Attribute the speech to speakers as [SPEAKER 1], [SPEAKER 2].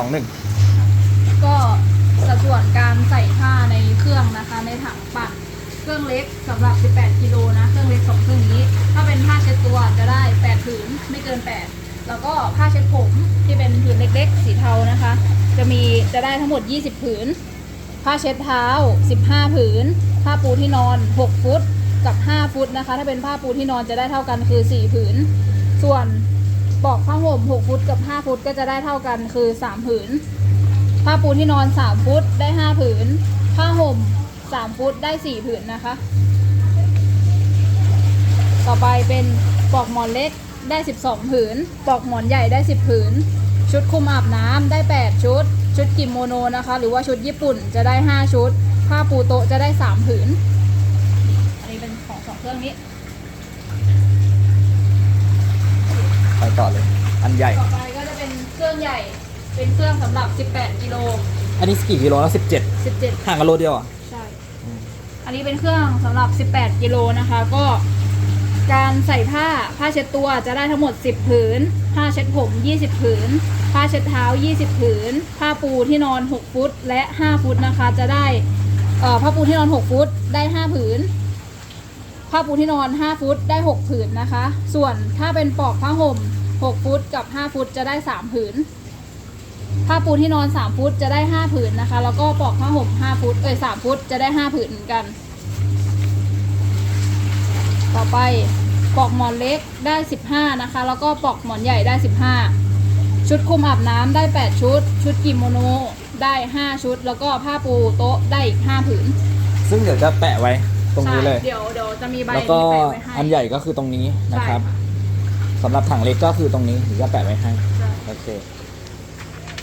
[SPEAKER 1] สองหนึ่ง
[SPEAKER 2] ก็สัดส่วนการใส่ผ้าในเครื่องนะคะในถังปั่นเครื่องเล็กสำหรับ 18 กิโลนะเครื่องเล็กสองเครื่องนี้ ถ้าเป็นผ้าเช็ดตัวจะได้ 8 ผืนไม่เกิน 8 แล้วก็ผ้าเช็ดผมที่เป็นผืนเล็กๆ สีเทานะคะ จะมีจะได้ทั้งหมด 20 ผืน ผ้าเช็ดเท้า 15 ผืน ผ้าปูที่นอน 6 ฟุตกับ 5 ฟุตนะคะ ถ้าเป็นผ้าปูที่นอนจะได้เท่ากันคือ 4 ผืน ส่วน ห่ม6ฟุตกับ 5 ฟุตก็จะได้เท่ากันคือ 3 ผืน ผ้าปูที่นอน 3 ฟุตได้ 5 ผืน ผ้าห่ม 3 ฟุตได้ 4 ผืนนะคะ ต่อไปเป็นปลอกหมอนเล็กได้ 12 ผืน ปลอกหมอนใหญ่ได้ 10 ผืน ชุดคุมอาบน้ำได้ 8 ชุด ชุดกิมโมโนนะคะ หรือว่าชุดญี่ปุ่นจะได้ 5 ชุด ผ้าปูโต๊ะจะได้ 3 ผืน อันนี้เป็นของสองเครื่องนี้
[SPEAKER 1] ไปต่อเลย อันใหญ่
[SPEAKER 2] ต่อไปก็จะเป็นเครื่องใหญ่ เป็นเครื่องสำหรับ 18 กิโล
[SPEAKER 1] อันนี้กี่กิโลแล้วสิบเจ็ด
[SPEAKER 2] 17
[SPEAKER 1] ห่างกันโลเดียวอะ
[SPEAKER 2] ใช่อันนี้เป็นเครื่องสำหรับ 18 กิโลนะคะ ก็การใส่ผ้า ผ้าเช็ดตัวจะได้ทั้งหมด 10 ผืน ผ้าเช็ดผม 20 ผืน ผ้าเช็ดเท้า 20 ผืน ผ้าปูที่นอน 6 ฟุต และ 5 ฟุตนะคะ จะได้เอ่อผ้าปูที่นอน 6 ฟุต ได้ 5 ผืน ผ้าปูที่นอน 5 ฟุต ได้ 6 ผืนนะคะ ส่วนถ้าเป็นปลอกผ้าห่ม 6 ฟุตกับ 5 ฟุตจะได้ 3 ผืน ผ้าปูที่นอน 3 ฟุตจะได้ 5 ผืนนะคะ แล้วก็ปลอกผ้าห่ม 5 ฟุต เอ้ย 3 ฟุตจะได้ 5 ผืนเหมือนกัน ต่อไปปลอกหมอนเล็กได้ 15 นะคะ แล้วก็ปลอกหมอนใหญ่ได้ 15 ชุดคลุมอาบน้ำได้ 8 ชุด ชุดกิโมโนได้ 5 ชุด แล้วก็ผ้าปูโต๊ะได้อีก 5 ผืน
[SPEAKER 1] ซึ่งเดี๋ยวจะแปะไว้ตรงนี้เลย
[SPEAKER 2] ใช่เดี๋ยวเดี๋ยวจะมีใบ
[SPEAKER 1] แล้วก็
[SPEAKER 2] นี้แปะไว้ให้
[SPEAKER 1] อันใหญ่ก็คือตรงนี้นะครับ
[SPEAKER 2] ใช่
[SPEAKER 1] สำหรับถังเล็กก็คือตรงนี้เดี๋ยวจะแปะไว้ให้
[SPEAKER 2] ใช่
[SPEAKER 1] โอเค